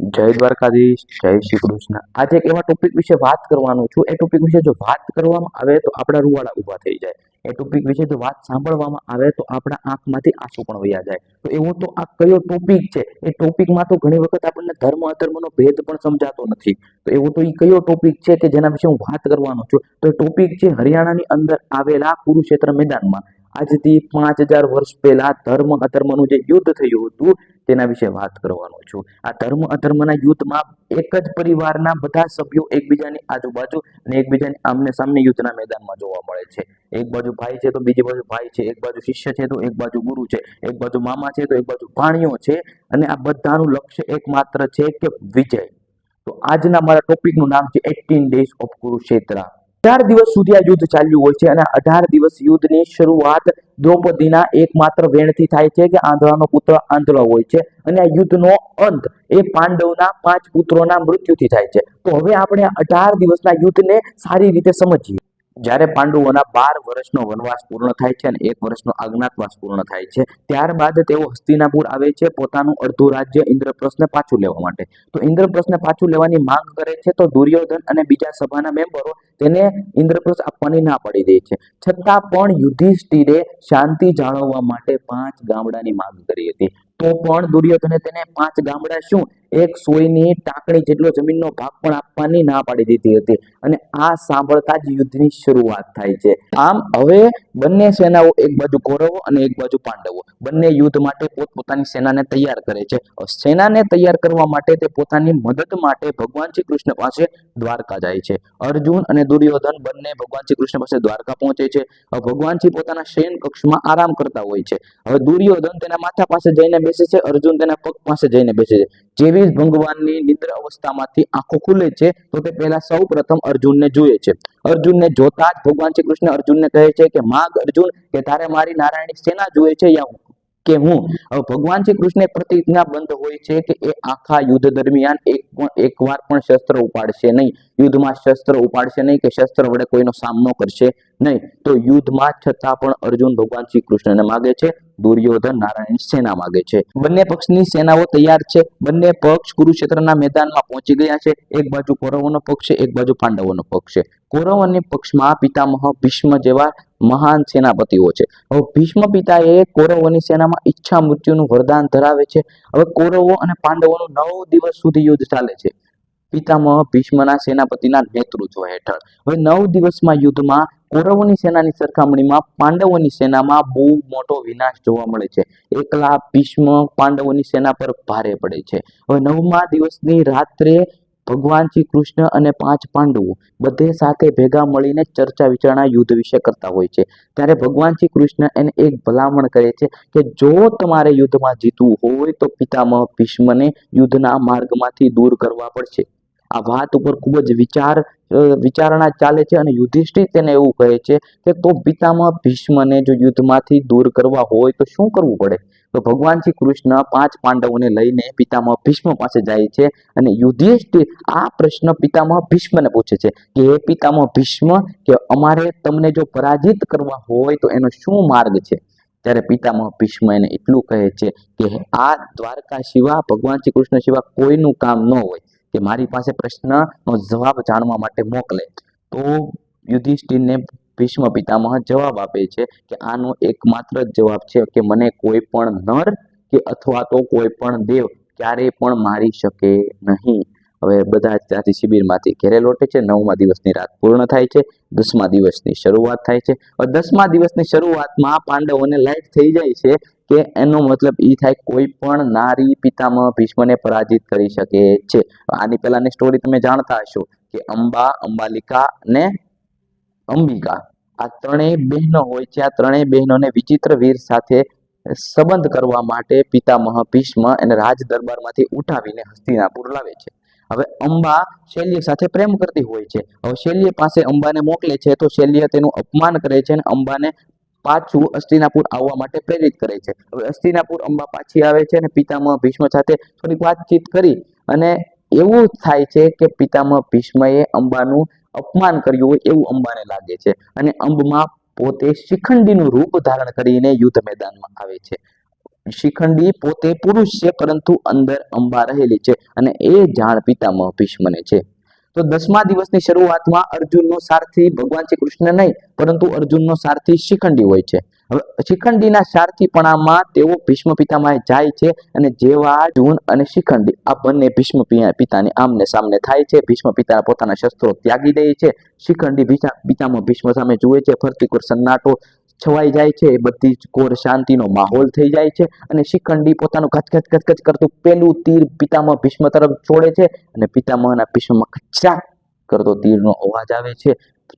જય દ્વારકાધીશ, જય શ્રી કૃષ્ણ. આજે એક એવા ટોપિક વિશે વાત કરવાનો છું. એ ટોપિક વિશે જો વાત કરવામાં આવે તો આપણા રૂવાડા ઊભા થઈ જાય. એ ટોપિક વિશે જો વાત સાંભળવામાં આવે તો આપણા આંખમાંથી આંસુ પણ વયા જાય. તો એવો તો આ કયો ટોપિક છે? એ ટોપિકમાં તો ઘણી વખત આપણને ધર્મ, અધર્મનો ભેદ પણ સમજાતો નથી. તો એવો તો એ કયો ટોપિક છે કે જેના વિશે હું વાત કરવાનો છું? તો એ ટોપિક છે હરિયાણાની અંદર આવેલા કુરુક્ષેત્ર મેદાનમાં. આજથી પાંચ હજાર વર્ષ પહેલા ધર્મ, અધર્મનું જે યુદ્ધ થયું હતું તેના વિશે વાત કરવાનો છું. આ ધર્મ અધર્મના યુદ્ધમાં એક જ પરિવારના બધા સભ્યો એકબીજાની આજુબાજુ અને એકબીજાની આમને સામને યુદ્ધના મેદાનમાં જોવા મળે છે. એક બાજુ ભાઈ છે તો બીજી બાજુ ભાઈ છે. એક બાજુ શિષ્ય છે તો એક બાજુ ગુરુ છે. એક બાજુ મામા છે તો એક બાજુ ભાણીઓ છે. અને આ બધાનું લક્ષ્ય એકમાત્ર છે કે વિજય. તો આજના મારા ટોપિકનું નામ છે એટીન ડેઝ ઓફ કુરુક્ષેત્ર અઢાર દિવસ સુધી આ યુદ્ધ ચાલ્યું હોય છે અને અઢાર દિવસ યુદ્ધની શરૂઆત દ્રૌપદીના એકમાત્ર વેણથી થાય છે કે આંધળાનો પુત્ર આંધળો હોય છે. અને આ યુદ્ધનો અંત એ પાંડવના પાંચ પુત્રોના મૃત્યુથી થાય છે. તો હવે આપણે અઢાર દિવસના યુદ્ધને સારી રીતે સમજીએ. જ્યારે પાંડવોના બાર વર્ષનો વનવાસ પૂર્ણ થાય છે અને એક વર્ષનો આજ્ઞાતવાસ પૂર્ણ થાય છે, ત્યારબાદ તેઓ હસ્તિનાપુર આવે છે પોતાનું અડધું રાજ્ય ઇન્દ્રપ્રસ્થને પાછું લેવા માટે. તો ઇન્દ્રપ્રસ્થને પાછું લેવાની માંગ કરે છે તો દુર્યોધન અને બીજા સભાના મેમ્બરો તેને ઇન્દ્રપ્રસ્થ આપવાની ના પાડી દે છે. છતાં પણ યુધિષ્ઠિરે શાંતિ જાળવવા માટે પાંચ ગામડાની માંગ કરી હતી. તો પણ દુર્યોધને તેને પાંચ ગામડા શું? એક સોયની ટાંકણી જેટલો જમીનનો ભાગ પણ આપવાની ના પાડી દીધી હતી. અને આ સાંભળતા જ યુદ્ધની શરૂઆત થાય છે. આમ હવે બંને સેનાઓ એક બાજુ કૌરવો અને એક બાજુ પાંડવો. બંને યુદ્ધ માટે પોતપોતાની સેનાને તૈયાર કરે છે. સેનાને તૈયાર કરવા માટે તે પોતાની મદદ માટે ભગવાન શ્રી કૃષ્ણ પાસે દ્વારકા જાય છે. અર્જુન અને દુર્યોધન બંને ભગવાન શ્રી કૃષ્ણ પાસે દ્વારકા પહોંચે છે. ભગવાન શ્રી પોતાના શયન કક્ષમાં આરામ કરતા હોય છે. હવે દુર્યોધન તેના માથા પાસે જઈને બેસે છે. અર્જુન તેના પગ પાસે જઈને બેસે છે. જેવી જ ભગવાનની નિદ્ર અવસ્થામાંથી આંખો ખુલે છે, તો તે પહેલા સૌ પ્રથમ અર્જુનને જુએ છે. અર્જુનને જોતા જ ભગવાન શ્રી કૃષ્ણ અર્જુનને કહે છે કે, માગ અર્જુન, કે તારે મારી નારાયણની સેના જુએ છે યા હું? કે હું ભગવાન શ્રી કૃષ્ણ પ્રતિજ્ઞાબંધ હોય છે કે એ આખા યુદ્ધ દરમિયાન એક વાર પણ શસ્ત્ર ઉપાડશે નહીં. યુદ્ધમાં શસ્ત્ર ઉપાડશે નહીં કે શસ્ત્ર વડે કોઈનો સામનો કરશે નહીં. તો યુદ્ધમાં છતાં પણ અર્જુન ભગવાન શ્રી કૃષ્ણને માગે છે, દુર્યોધન નારાયણ સેના માગે છે. બંને પક્ષની સેનાઓ તૈયાર છે. બંને પક્ષ કુરુક્ષેત્રના મેદાનમાં પહોંચી ગયા છે. એક બાજુ કૌરવોનો પક્ષ છે, એક બાજુ પાંડવોનો પક્ષ છે. કૌરવ અને પક્ષમાં પિતામહ ભીષ્મ જેવા મહાન સેનાપતિઓ છે. હવે ભીષ્મ પિતાએ કૌરવોની સેનામાં ઈચ્છા મૃત્યુનું વરદાન ધરાવે છે. હવે કૌરવો અને પાંડવોનું નવ દિવસ સુધી યુદ્ધ ચાલે છે. પિતામહ ભીષ્મના સેનાપતિના નેતૃત્વ હેઠળ. હવે નવ દિવસમાં યુદ્ધમાં કૌરવોની સેનાની સરખામણીમાં પાંડવોની સેનામાં બહુ મોટો વિનાશ જોવા મળે છે. એકલા ભીષ્મ પાંડવોની સેના પર ભારે પડે છે. હવે નવમા દિવસની રાત્રે ભગવાન શ્રી કૃષ્ણ અને પાંચ પાંડવો બધે સાથે ભેગા મળીને ચર્ચા વિચારણા યુદ્ધ વિશે કરતા હોય છે. ત્યારે ભગવાન શ્રી કૃષ્ણ એને એક ભલામણ કરે છે કે જો તમારે યુદ્ધમાં જીતવું હોય તો પિતામહ ભીષ્મને યુદ્ધના માર્ગમાંથી દૂર કરવા પડશે. આ વાત ઉપર ખૂબ જ વિચાર વિચારણા ચાલે છે અને યુધિષ્ઠિર તેને એવું કહે છે કે તો પિતામાં ભીષ્મને જો યુદ્ધમાંથી દૂર કરવા હોય તો શું કરવું પડે? તો ભગવાન શ્રી કૃષ્ણ પાંચ પાંડવોને લઈને પિતામાં ભીષ્મ પાસે જાય છે અને યુધિષ્ઠિર આ પ્રશ્ન પિતામાં ભીષ્મને પૂછે છે કે, હે પિતામાં ભીષ્મ, કે અમારે તમને જો પરાજિત કરવા હોય તો એનો શું માર્ગ છે? ત્યારે પિતામહ ભીષ્મ એને એટલું કહે છે કે આ દ્વારકા સિવા ભગવાન શ્રી કૃષ્ણ સિવા કોઈનું કામ ન હોય. કે મારી પાસે પ્રશ્નનો જવાબ જાણવા માટે મોકલે. તો યુધિષ્ઠિરને ભીષ્મ પિતામહ જવાબ આપે છે કે આનો એકમાત્ર જવાબ છે કે મને કોઈ પણ નર કે અથવા તો કોઈ પણ દેવ ક્યારેય પણ મારી શકે નહીં. હવે બધા ત્યાંથી શિબિરમાંથી ઘેરે લોટે છે. નવમા દિવસની રાત પૂર્ણ થાય છે. દસમા દિવસની શરૂઆત થાય છે. દસમા દિવસની શરૂઆતમાં પાંડવોને લાઈટ થઈ જાય છે. કે એનો મતલબ એ થાય કોઈ પણ નારી પિતામહ ભીષ્મને પરાજિત કરી શકે છે. આની પહેલાની સ્ટોરી તમે જાણતા હશો કે અંબા, અંબાલિકા ને અંબિકા. આ ત્રણેય બહેનો હોય છે. આ ત્રણેય બહેનોને વિચિત્ર વીર સાથે સંબંધ કરવા માટે પિતામહ ભીષ્મ એને રાજ દરબારમાંથી ઉઠાવીને હસ્તિનાપુર લાવે છે. હવે અંબા શૈલ્ય સાથે પ્રેમ કરતી હોય છે. હવે શૈલ્ય પાસે અંબાને મોકલે છે તો શૈલ્ય તેનું અપમાન કરે છે અને અંબાને પાછું અસ્તિનાપુર આવવા માટે પ્રેરિત કરે છે. હવે અસ્તિનાપુર અંબા પાછી આવે છે અને પિતામહ ભીષ્મ સાથે થોડીક વાતચીત કરી અને એવું થાય છે કે પિતામહ ભીષ્મએ અંબાનું અપમાન કર્યું હોય એવું અંબાને લાગે છે અને અંબમાં પોતે શિખંડીનું રૂપ ધારણ કરીને યુદ્ધ મેદાનમાં આવે છે. શિખંડી પોતે પુરુષ છે પરંતુ અંદર અંબા રહેલી છે અને એ જાણ પિતામહ ભીષ્મને છે. તો દસમા દિવસની શરૂઆતમાં અર્જુનનો સારથી ભગવાન શ્રી કૃષ્ણ નહીં, પરંતુ અર્જુનનો સારથી શિખંડી હોય છે. હવે શિખંડીના સારથીપણામાં તેઓ ભીષ્મ પિતામાં જાય છે અને જેવા અર્જુન અને શિખંડી, આ બંને ભીષ્મ પિતાની આમને સામને થાય છે. ભીષ્મ પિતા પોતાના શસ્ત્રો ત્યાગી દે છે. શિખંડી પિતામહ ભીષ્મ સામે જુએ છે. ફરતી કોર સન્નાટો છવાઈ જાય છે, એ બધી જ કોર શાંતિનો માહોલ થઈ જાય છે અને શિખંડી પોતાનું ગચ ગચ કરતું પેલું તીર પિતામહ ભીષ્મ તરફ છોડે છે અને પિતામહના ભીષ્મમાં ખચાક કરતો તીરનો અવાજ આવે છે.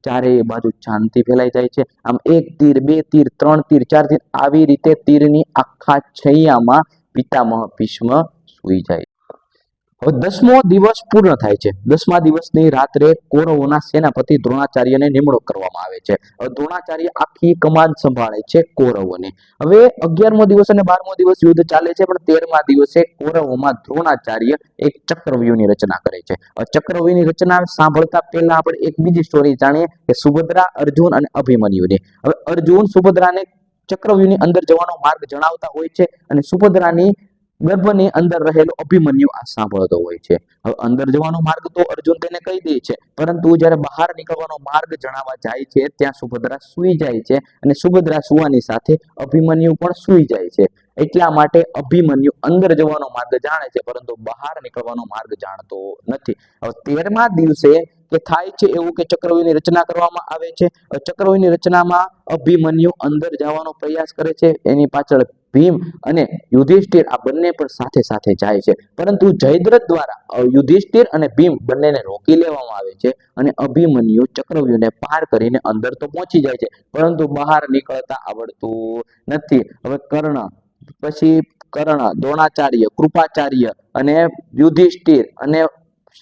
ચારેય બાજુ શાંતિ ફેલાઈ જાય છે. આમ એક તીર, બે તીર, ત્રણ તીર, ચાર તીર, આવી રીતે તીરની આખા છૈયામાં પિતામહ ભીષ્મ સૂઈ જાય હવે દસમો દિવસ પૂર્ણ થાય છે. દસમા દિવસની રાત્રે કૌરવોના સેનાપતિ દ્રોણાચાર્યને નિમણૂક કરવામાં આવે છે. હવે દ્રોણાચાર્ય આખી કમાન સંભાળે છે કૌરવોની. હવે અગિયારમો દિવસ અને બારમો દિવસ યુદ્ધ ચાલે છે, પણ તેરમા દિવસે કૌરવોમાં દ્રોણાચાર્ય એક ચક્રવ્યૂહની રચના કરે છે. ચક્રવ્યૂહની રચના સાંભળતા પહેલા આપણે એક બીજી સ્ટોરી જાણીએ કે સુભદ્રા, અર્જુન અને અભિમન્યુની. હવે અર્જુન, સુભદ્રાને ચક્રવ્યૂહની અંદર જવાનો માર્ગ જણાવતા હોય છે અને સુભદ્રાની ગર્ભની અંદર રહેલો અભિમન્યુ આ સાંભળતો હોય છે. હવે અંદર જવાનો માર્ગ તો અર્જુન તેને કહી દે છે. પરંતુ જ્યારે બહાર નીકળવાનો માર્ગ જણાવવા જાય છે, ત્યાં સુભદ્રા સૂઈ જાય છે અને સુભદ્રા સુવાની સાથે અભિમન્યુ પણ સૂઈ જાય છે. એટલા માટે અભિમન્યુ અંદર જવાનો માર્ગ જાણે છે, પરંતુ બહાર નીકળવાનો માર્ગ જાણતો નથી. હવે તેરમા દિવસે કે થાય છે એવું કે ચક્રવ્યૂહની રચના કરવામાં આવે છે? ચક્રવ્યૂહની રચનામાં અભિમન્યુ અંદર જવાનો પ્રયાસ કરે છે, એની પાછળ ભીમ અને યુધિષ્ઠિર આ બંને પણ સાથે સાથે જાય છે. પરંતુ જયદ્રથ દ્વારા યુધિષ્ઠિર અને ભીમ બંનેને રોકી લેવામાં આવે છે અને અભિમન્યુ ચક્રવ્યૂહને પાર કરીને અંદર તો પહોંચી જાય છે. પરંતુ બહાર નીકળતા આવડતું નથી. હવે કર્ણ, પછી કર્ણ, દ્રોણાચાર્ય, કૃપાચાર્ય અને યુધિષ્ઠિર અને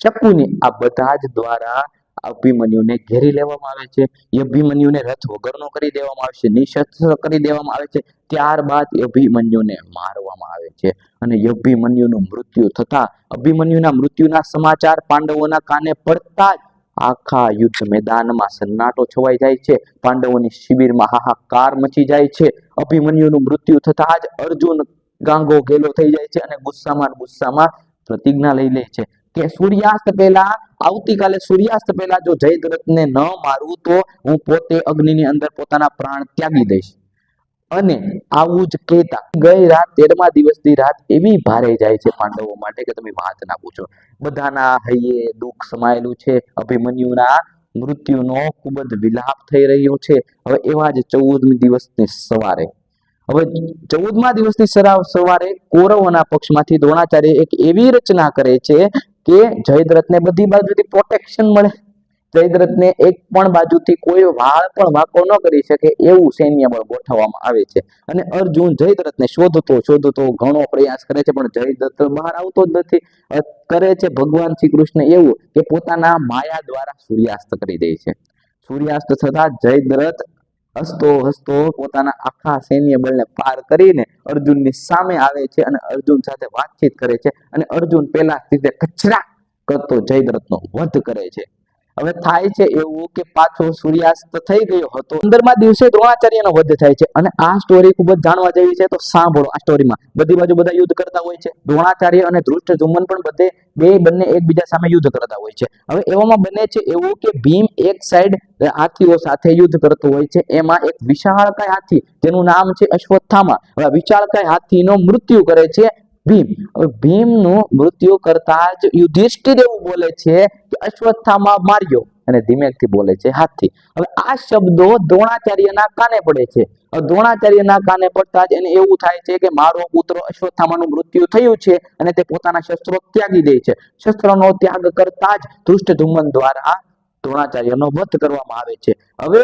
શકુની આ બધા જ દ્વારા અભિમન્યુને ઘેરી લેવામાં આવે છે. અભિમન્યુને રથ વગરનો કરી દેવામાં આવે છે નિશસ્ત્ર કરી દેવામાં આવે છે. ત્યારબાદ અભિમન્યુને મારવામાં આવે છે. અને અભિમન્યુનું મૃત્યુ થતા અભિમન્યુના મૃત્યુના સમાચાર પાંડવોના કાને પડતા જ આખા યુદ્ધ મેદાનમાં સન્નાટો છવાઈ જાય છે. પાંડવોની શિબિરમાં હાહાકાર મચી જાય છે. અભિમન્યુનું મૃત્યુ થતા જ અર્જુન ગાંગો ગેલો થઈ જાય છે અને ગુસ્સામાં ગુસ્સામાં પ્રતિજ્ઞા લઈ લે છે. કે સૂર્યાસ્ત પહેલા, આવતીકાલે સૂર્યાસ્ત પહેલા જો જયદ્રથને ન મારું તો હું પોતે અગ્નિની અંદર પોતાના પ્રાણ ત્યાગી દઈશ. અને આવું જ કહેતા ગઈ રાત તેરમા દિવસની રાત એવી ભારે જાય છે પાંડવો માટે કે તમે વાત ના પૂછો. બધાના હૈયે દુઃખ સમાયેલું છે, અભિમન્યુના મૃત્યુનો ખૂબ જ વિલાપ થઈ રહ્યો છે. હવે એવા જ ચૌદમી દિવસની સવારે. હવે ચૌદમા દિવસની સવારે કૌરવોના પક્ષમાંથી દ્રોણાચાર્ય એક એવી રચના કરે છે કે જયદ્રથને બધી બાજુથી પ્રોટેક્શન મળે. જયદ્રથને એક પણ બાજુથી કોઈ વાળ પણ વાંકો ન કરી શકે એવું સૈન્ય બળ ગોઠવવામાં આવે છે. અને અર્જુન જયદ્રથને શોધતો શોધતો ઘણો પ્રયાસ કરે છે, પણ જયદ્રથ બહાર આવતો જ નથી. કરે છે ભગવાન શ્રી કૃષ્ણ એવું કે પોતાના માયા દ્વારા સૂર્યાસ્ત કરી દે છે. સૂર્યાસ્ત થતા જયદ્રથ હસતો હસતો પોતાના આખા સૈન્ય બળને પાર કરીને અર્જુનની સામે આવે છે અને અર્જુન સાથે વાતચીત કરે છે અને અર્જુન પેલા સીધે કચરા કરતો જયદ્રથનો વધ કરે છે. હવે થાય છે એવું કે પાછો સૂર્યાસ્ત થઈ ગયો હતો. પંદરમા દિવસે દ્રોણાચાર્યનો વધ થાય છે અને આ સ્ટોરી ખૂબ જ જાણવા જેવી છે, તો સાંભળો આ સ્ટોરીમાં બધી બાજુ બધા યુદ્ધ કરતા હોય છે. દ્રોણાચાર્ય અને ધૃષ્ટ જુમ્મન પણ બધે બે બંને એકબીજા સામે યુદ્ધ કરતા હોય છે. હવે એવામાં બને છે એવું કે ભીમ એક સાઈડ હાથીઓ સાથે યુદ્ધ કરતો હોય છે. એમાં એક વિશાળકાય હાથી, જેનું નામ છે અશ્વત્થામા. હવે વિશાળકાય હાથીનો મૃત્યુ કરે છે. ભીમ. હવે ભીમનું મૃત્યુ કરતા જ યુધિષ્ઠિર એવું બોલે છે કે અશ્વત્થામાં માર્યો અને ધીમેકથી બોલે છે હાથી. હવે આ શબ્દો દ્રોણાચાર્યના કાને પડે છે? દ્રોણાચાર્યના કાને પડતા જ એને એવું થાય છે કે મારો પુત્ર અશ્વત્થામાનું મૃત્યુ થયું છે અને તે પોતાના શસ્ત્રો ત્યાગી દે છે. શસ્ત્રનો ત્યાગ કરતા જ ધૃષ્ટધુમ્ન દ્વારા દ્રોણાચાર્યનો વધ કરવામાં આવે છે. હવે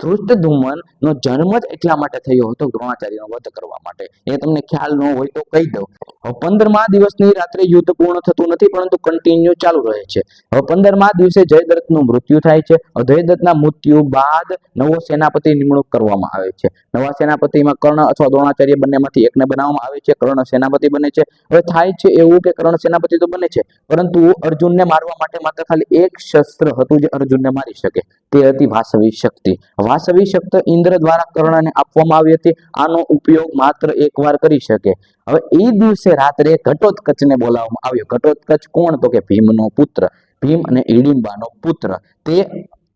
ધૃષ્ટધુમન નો જન્મ જ એટલા માટે થયો હતો દ્રોણાચાર્યનો વધ કરવા માટે. એ તમને ખ્યાલ ન હોય તો કહી દઉં. હવે પંદરમા દિવસની રાત્રે યુદ્ધ પૂર્ણ થતું નથી, પરંતુ કન્ટિન્યુ ચાલુ રહે છે. હવે પંદરમા દિવસે જયદ્રથનું મૃત્યુ થાય છે. જયદ્રથના મૃત્યુ બાદ નવો સેનાપતિ નિમણૂક કરવામાં આવે છે. નવા સેનાપતિમાં કર્ણ અથવા દ્રોણાચાર્ય બંનેમાંથી એકને બનાવવામાં આવે છે. કર્ણ સેનાપતિ બને છે. હવે થાય છે એવું કે કર્ણ સેનાપતિ તો બને છે. પરંતુ અર્જુનને મારવા માટે માત્ર ખાલી એક શસ્ત્ર હતું જે અર્જુનને મારી શકે. તે હતી વાસવી શક્તિ. વાસવી શક્તિ ઇન્દ્ર દ્વારા કર્ણને આપવામાં આવી હતી. આનો ઉપયોગ માત્ર એકવાર કરી શકે. હવે એ દિવસે રાત્રે ઘટોત્કચને બોલાવવામાં આવ્યો. ઘટોત્કચ કોણ? તો કે ભીમનો પુત્ર. ભીમ અને હિડિંબાનો પુત્ર. તે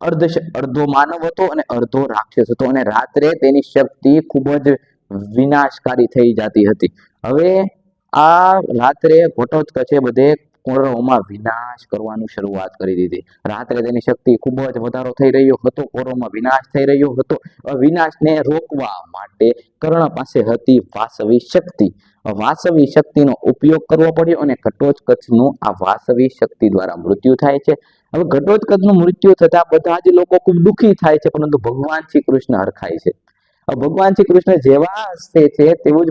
અર્ધ અડધો માનવ હતો અને અડધો રાક્ષસ હતો અને રાત્રે તેની શક્તિ ખૂબ જ વિનાશકારી થઈ જતી હતી. હવે આ રાત્રે ઘટોત્કચે બધે કૌરવોમાં વિનાશ કરવાનું શરૂઆત કરી દીધી. રાત્રે તેની શક્તિ ખૂબ જ વધારો થઈ રહ્યો હતો. કોરોમાં વિનાશ થઈ રહ્યો હતો. વિનાશને રોકવા માટે કર્ણ પાસે હતી વાસવી શક્તિ. વાસવી શક્તિનો ઉપયોગ કરવો પડ્યો અને ઘટોત્કચનું આ વાસવી શક્તિ દ્વારા મૃત્યુ થાય છે. હવે ઘટોત્કચનું મૃત્યુ થતા બધા જ લોકો ખૂબ દુઃખી થાય છે, પરંતુ ભગવાન શ્રી કૃષ્ણ હરખાય છે. ભગવાન શ્રી કૃષ્ણ જેવા છે તેવું જ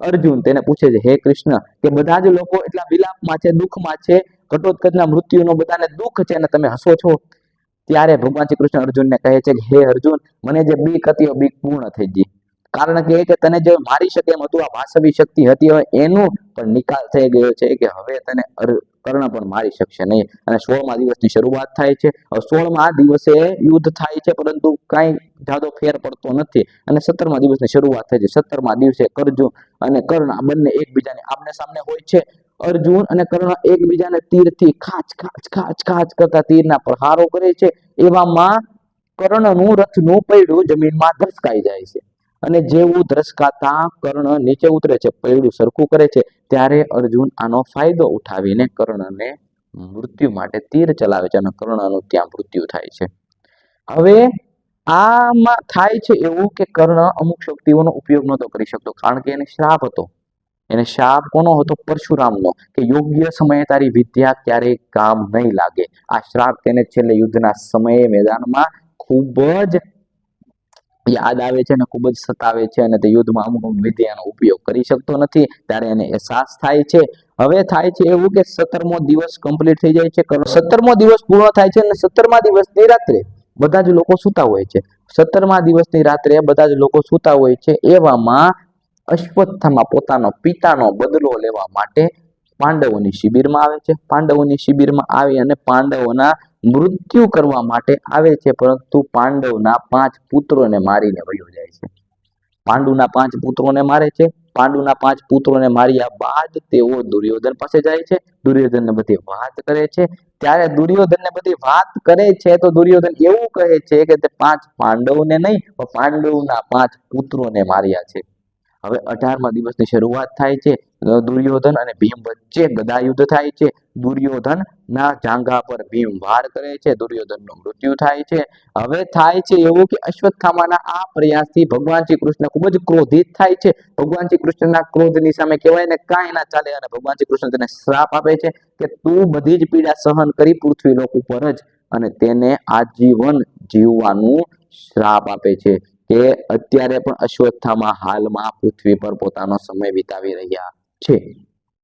અર્જુન તેને પૂછે છે, હે કૃષ્ણ, કે બધા જ લોકો એટલા વિલાપમાં છે, દુઃખમાં છે? ઘટોત્કચના મૃત્યુનો બધાને દુઃખ છે અને તમે હસો છો? ત્યારે ભગવાન શ્રી કૃષ્ણ અર્જુનને કહે છે કે, હે અર્જુન, મને જે બીક હતી એ બીક પૂર્ણ થઈ ગઈ. કારણ કે કે તને જે મારી શકે એમ હતું, આ વાસવી શક્તિ હતી હવે એનું પણ નિકાલ થઈ ગયો છે કે હવે તને કર્ણ પણ મારી શકશે નહીં. અને સોળમા દિવસની શરૂઆત થાય છે. સોળમા દિવસે યુદ્ધ થાય છે, પરંતુ કાંઈ જાદો ફેર પડતો નથી. અને સત્તરમા દિવસની શરૂઆત થાય છે. સત્તરમા દિવસે કરજુ અને કર્ણ આ બંને એકબીજાની આમને સામને હોય છે. અર્જુન અને કર્ણ એકબીજાને તીરથી ખાચ ખાચ ખાચ ખાચ કરતા તીરના પ્રહારો કરે છે. એવામાં કર્ણનું રથનું પૈડું જમીનમાં ધસકાઈ જાય છે. અને જેવું ધ્રસકાતા કર્ણ નીચે ઉતરે છે પૈડું સરખું કરે છે, ત્યારે અર્જુન આનો ફાયદો ઉઠાવીને કર્ણને મૃત્યુ માટે તીર ચલાવે છે અને કર્ણનું ત્યાં મૃત્યુ થાય છે. હવે આમાં થાય છે એવું કે કર્ણ અમુક શક્તિઓનો ઉપયોગ નહોતો કરી શકતો, કારણ કે એને શ્રાપ હતો. એને શાપ કોનો હતો? પરશુરામનો, કે યોગ્ય સમયે તારી વિદ્યા ક્યારેય કામ નહીં લાગે. આ શ્રાપ તેને છેલ્લે યુદ્ધના સમયે મેદાનમાં ખૂબ જ યાદ આવે છે અને ખૂબ જ સતાવે છે અને તે યુદ્ધમાં અમુક અમુક વિદ્યાનો ઉપયોગ કરી શકતો નથી, ત્યારે એને અહેસાસ થાય છે. હવે થાય છે એવું કે સત્તરમો દિવસ કમ્પ્લીટ થઈ જાય છે. સત્તરમો દિવસ પૂર્ણ થાય છે અને સત્તરમા દિવસની રાત્રે બધા જ લોકો સૂતા હોય છે. સત્તરમા દિવસની રાત્રે બધા જ લોકો સૂતા હોય છે એવામાં અશ્વત્થામાં પોતાનો પિતાનો બદલો લેવા માટે પાંડવોની શિબિરમાં આવે છે. પાંડવોની શિબિરમાં આવી અને પાંડવોના મૃત્યુ કરવા માટે આવે છે, પરંતુ પાંડવના પાંચ પુત્રોને મારીને વયો જાય છે. પાંડુના પાંચ પુત્રોને મારે છે, પાંડુના પાંચ પુત્રોને માર્યા બાદ તેઓ દુર્યોધન પાસે જાય છે, દુર્યોધનને બધી વાત કરે છે. ત્યારે દુર્યોધનને બધી વાત કરે છે તો દુર્યોધન એવું કહે છે કે તે પાંચ પાંડવને નહીં પાંડવના પાંચ પુત્રોને માર્યા છે. હવે અઢારમા દિવસની શરૂઆત થાય છે દુર્યોધન અને ભીમ વચ્ચે ગદા યુદ્ધ થાય છે. દુર્યોધન ના જાંઘા પર ભીમ વાર કરે છે, દુર્યોધનનું મૃત્યુ થાય છે. હવે થાય છે એવું કે અશ્વત્થામાના આ પ્રયાસથી ભગવાન શ્રી કૃષ્ણ ખૂબ જ ક્રોધિત થાય છે. ભગવાન શ્રી કૃષ્ણના ક્રોધની સામે કહેવાય ને, કાંઈ ના ચાલે. અને ભગવાન શ્રી કૃષ્ણ તેને શ્રાપ આપે છે કે, તું બધી જ પીડા સહન કરી પૃથ્વી લોક ઉપર જ. અને તેને આજીવન જીવવાનું શ્રાપ આપે છે. કે અત્યારે પણ અશ્વત્થામાં હાલમાં પૃથ્વી પર પોતાનો સમય વિતાવી રહ્યા છે.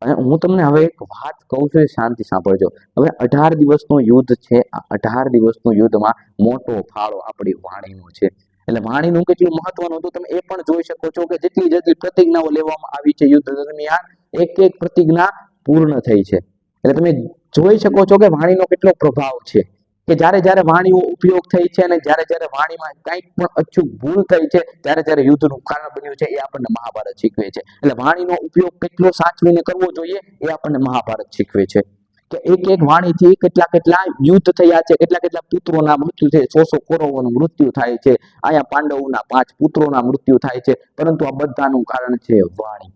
અને હું તમને હવે એક વાત કહું છું શાંતિ સાંભળજો. હવે અઢાર દિવસનું યુદ્ધ છે. આ અઢાર દિવસનું યુદ્ધમાં મોટો ફાળો આપણી વાણીનો છે. એટલે વાણીનું કેટલું મહત્વનું હતું તમે એ પણ જોઈ શકો છો કે જેટલી જેટલી પ્રતિજ્ઞાઓ લેવામાં આવી છે યુદ્ધ દરમિયાન, એક એક પ્રતિજ્ઞા પૂર્ણ થઈ છે. એટલે તમે જોઈ શકો છો કે વાણીનો કેટલો પ્રભાવ છે. કે જ્યારે જ્યારે વાણીઓ ઉપયોગ થઈ છે અને જ્યારે જ્યારે વાણીમાં કંઈક પણ અચૂક ભૂલ થઈ છે, ત્યારે ત્યારે યુદ્ધનું કારણ બન્યું છે, એ આપણને મહાભારત શીખવે છે. એટલે વાણીનો ઉપયોગ કેટલો સાચવીને કરવો જોઈએ, એ આપણને મહાભારત શીખવે છે. કે એક એક વાણીથી કેટલા કેટલા યુદ્ધ થયા છે, કેટલા કેટલા પુત્રોના મૃત્યુ છે, સો સો કૌરવોનું મૃત્યુ થાય છે અહીંયા પાંડવોના પાંચ પુત્રોના મૃત્યુ થાય છે, પરંતુ આ બધાનું કારણ છે વાણી.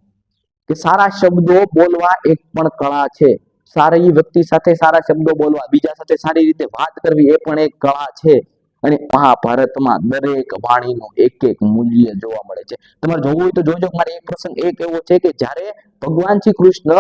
કે સારા શબ્દો બોલવા એક પણ કળા છે. સારી વ્યક્તિ સાથે સારા શબ્દો બોલવા, બીજા સાથે સારી રીતે વાત કરવી એ પણ એક કળા છે. અને મહાભારતમાં દરેક વાણીનું એક એક મૂલ્ય જોવા મળે છે. તમારે જોવું હોય તો જોજો. મારે એક પ્રસંગ એક એવો છે કે જ્યારે ભગવાન શ્રી કૃષ્ણ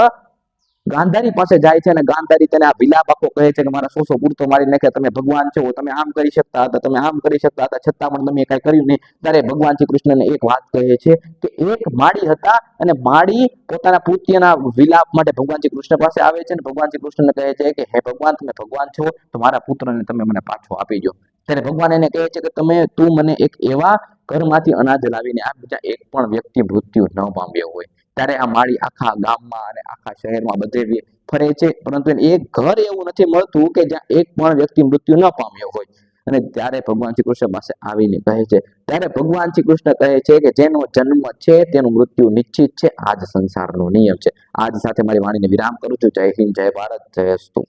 ગાંધારી પાસે જાય છે અને ગાંધારી તેને આ વિલાપ આખો કહે છે કે મારા સોસો પૂરતો મારી નાખે, તમે ભગવાન છો, તમે આમ કરી શકતા હતા, તમે આમ કરી શકતા હતા, છતાં પણ તમે કઈ કર્યું નહીં. ત્યારે ભગવાન શ્રી કૃષ્ણને એક વાત કહે છે કે એક માળી હતા અને માળી પોતાના પુત્રના વિલાપ માટે ભગવાન શ્રી કૃષ્ણ પાસે આવે છે અને ભગવાન શ્રી કૃષ્ણને કહે છે કે, હે ભગવાન, તમે ભગવાન છો, તો મારા પુત્રને તમે મને પાછો આપી દો ત્યારે ભગવાન એને કહે છે કે, તમે, તું મને એક એવા ઘરમાંથી અનાજ લાવીને આ બીજા એક પણ વ્યક્તિ મૃત્યુ ન પામ્યો હોય. ત્યારે આ માળી આખા ગામમાં અને આખા શહેરમાં બધે ફરે છે. પરંતુ એક ઘર એવું નથી મળતું કે જ્યાં એક પણ વ્યક્તિ મૃત્યુ ન પામ્યો હોય. અને ત્યારે ભગવાન શ્રી કૃષ્ણ પાસે આવીને કહે છે. ત્યારે ભગવાન શ્રી કૃષ્ણ કહે છે કે જેનો જન્મ છે તેનું મૃત્યુ નિશ્ચિત છે. આજ સંસારનો નિયમ છે. આજ સાથે મારી વાણીને વિરામ કરું છું. જય હિન્દ, જય ભારત, જય અસ્તુ.